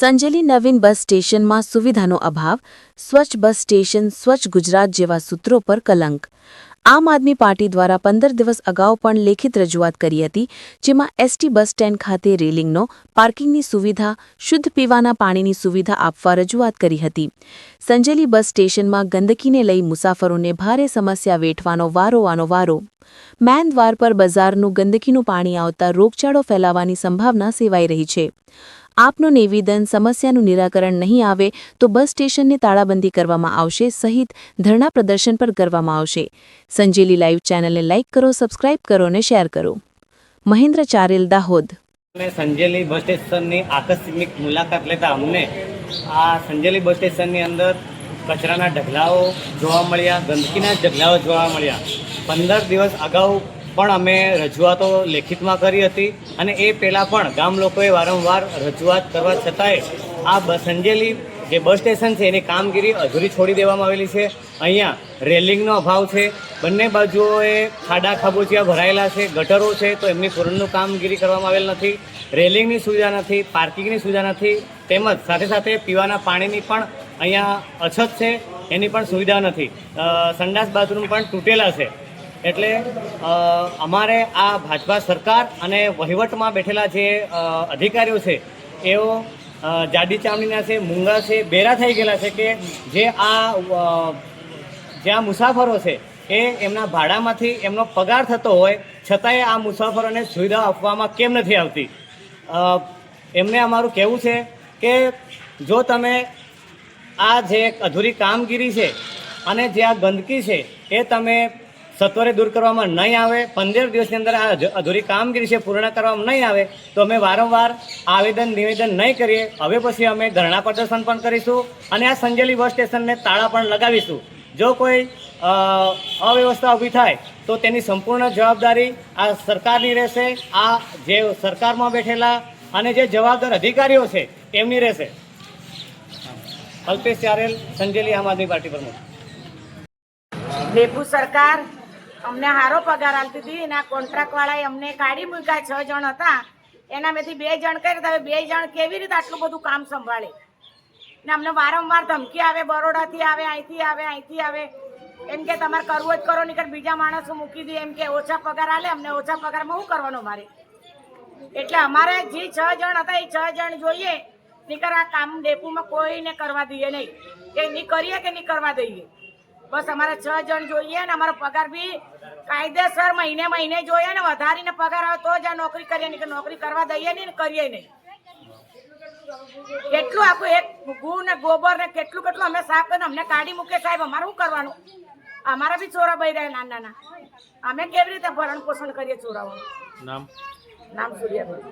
સંજેલી નવીન બસ સ્ટેશનમાં સુવિધાનો અભાવ, સ્વચ્છ બસ સ્ટેશન, સ્વચ્છ ગુજરાત જેવા સૂત્રો પર કલંક. આમ આદમી પાર્ટી દ્વારા પંદર દિવસ અગાઉ પણ લેખિત રજૂઆત કરી હતી, જેમાં એસટી બસ સ્ટેન્ડ ખાતે રેલિંગનો, પાર્કિંગની સુવિધા, શુદ્ધ પીવાના પાણીની સુવિધા આપવા રજૂઆત કરી હતી. સંજેલી બસ સ્ટેશનમાં ગંદકીને લઈ મુસાફરોને ભારે સમસ્યા વેઠવાનો વારો આનો વારો. મેન દ્વાર પર બજારનું ગંદકીનું પાણી આવતા રોગચાળો ફેલાવાની સંભાવના સેવાઈ રહી છે. આપનું નિવેદન સમસ્યાનું નિરાકરણ નહીં આવે તો બસ સ્ટેશનને તાળાબંધી કરવામાં આવશે, સહિત ધરણા પ્રદર્શન પર કરવામાં આવશે. સંજેલી લાઈવ ચેનલને લાઇક કરો, સબસ્ક્રાઇબ કરો અને શેર કરો. મહેન્દ્ર ચારેલ, દાહોદ. અમે સંજેલી બસ સ્ટેશનની આકસ્મિક મુલાકાત લેતા અમને આ સંજેલી બસ સ્ટેશનની અંદર કચરાના ઢગલાઓ જોવા મળ્યા, ગંદકીના ઢગલાઓ જોવા મળ્યા. પંદર દિવસ અગાઉ પણ અમે રજૂઆતો લેખિતમાં કરી હતી અને એ પહેલાં પણ ગામ લોકોએ વારંવાર રજૂઆત કરવા છતાંય આ બસ સંજેલી જે બસ સ્ટેશન છે એની કામગીરી અધૂરી છોડી દેવામાં આવેલી છે. અહીંયા રેલિંગનો અભાવ છે. બંને બાજુઓએ ખાડા ખાબોચિયા ભરાયેલા છે, ગટરો છે, તો એમની પૂરણનું કામગીરી કરવામાં આવેલ નથી. રેલિંગની સુવિધા નથી, પાર્કિંગની સુવિધા નથી. તેમજ સાથે સાથે પીવાના પાણીની પણ અહીંયા અછત છે, એની પણ સુવિધા નથી. સંડાસ બાથરૂમ પણ તૂટેલા છે. એટલે અમારે આ ભાજપા સરકાર અને વહીવટમાં બેઠેલા જે અધિકારીઓ છે, એઓ જાડી ચામડીના છે, મૂંગા છે, બેરા થઈ ગયેલા છે કે જે આ જ્યાં મુસાફરો છે, એ એમના ભાડામાંથી એમનો પગાર થતો હોય, છતાંય આ મુસાફરોને સુવિધા આપવામાં કેમ નથી આવતી? એમને અમારું કહેવું છે કે જો તમે આ જે અધૂરી કામગીરી છે અને જે આ ગંદકી છે, એ તમે સત્વરે દૂર કરવામાં નહીં આવે, પંદર દિવસની અંદર આ અધૂરી કામગીરી છે, પૂર્ણ કરવામાં નહીં આવે, તો અમે વારંવાર આવેદન નિવેદન નહીં કરીએ. હવે પછી અમે ધરણા પ્રદર્શન પણ કરીશું અને આ સંજેલી બસ સ્ટેશનને તાળા પણ લગાવીશું. જો કોઈ અવ્યવસ્થા ઊભી થાય, તો તેની સંપૂર્ણ જવાબદારી આ સરકારની રહેશે, આ જે સરકારમાં બેઠેલા અને જે જવાબદાર અધિકારીઓ છે, એમની રહેશે. અલ્પેશ ચારેલ, સંજેલી આમ આદમી પાર્ટી પ્રમુખ. બેપુ સરકાર અમને સારો પગાર આપતી હતી. એના કોન્ટ્રાક્ટવાળાએ કોન્ટ્રાક્ટ વાળાએ અમને કાઢી મૂક્યા છ જણ હતા. એના મેંથી બે જણ કરી હવે બે જણ કેવી રીતે આટલું બધું કામ સંભાળે? ને અમને વારંવાર ધમકી આવે, બરોડાથી આવે, અહીંથી આવે અહીંથી આવે. એમ કે તમારે કરવું જ કરો નહીં બીજા માણસો મૂકી દે. એમ કે ઓછા પગાર આલે, અમને ઓછા પગારમાં શું કરવાનું મારે? એટલે અમારે જે છ જણ હતા, એ છ જણ જોઈએ. નીકળ આ કામ ડેપુમાં કોઈને કરવા દઈએ નહીં. કે નહીં કરીએ કે નહીં કરવા દઈએ? બસ અમારે છ જણ જોઈએ ને અમારો પગાર બી કાયદેસર મહિને મહિને જોઈએ ને વધારીને પગાર આવે તો જ આ નોકરી કરીએ નહીં કે નોકરી કરવા દઈએ નહીં ને કરીએ નહીં. કેટલું આખું એક ગુ ને ગોબર ને કેટલું કેટલું અમે સાફ કરીને અમને કાઢી મૂકે સાહેબ અમારે શું કરવાનું? અમારા બી ચોરા બઈ રહ્યા નાના નાના. અમે કેવી રીતે ભરણ પોષણ કરીએ ચોરાવાનું નામ? નામ સૂર્યાભાઈ.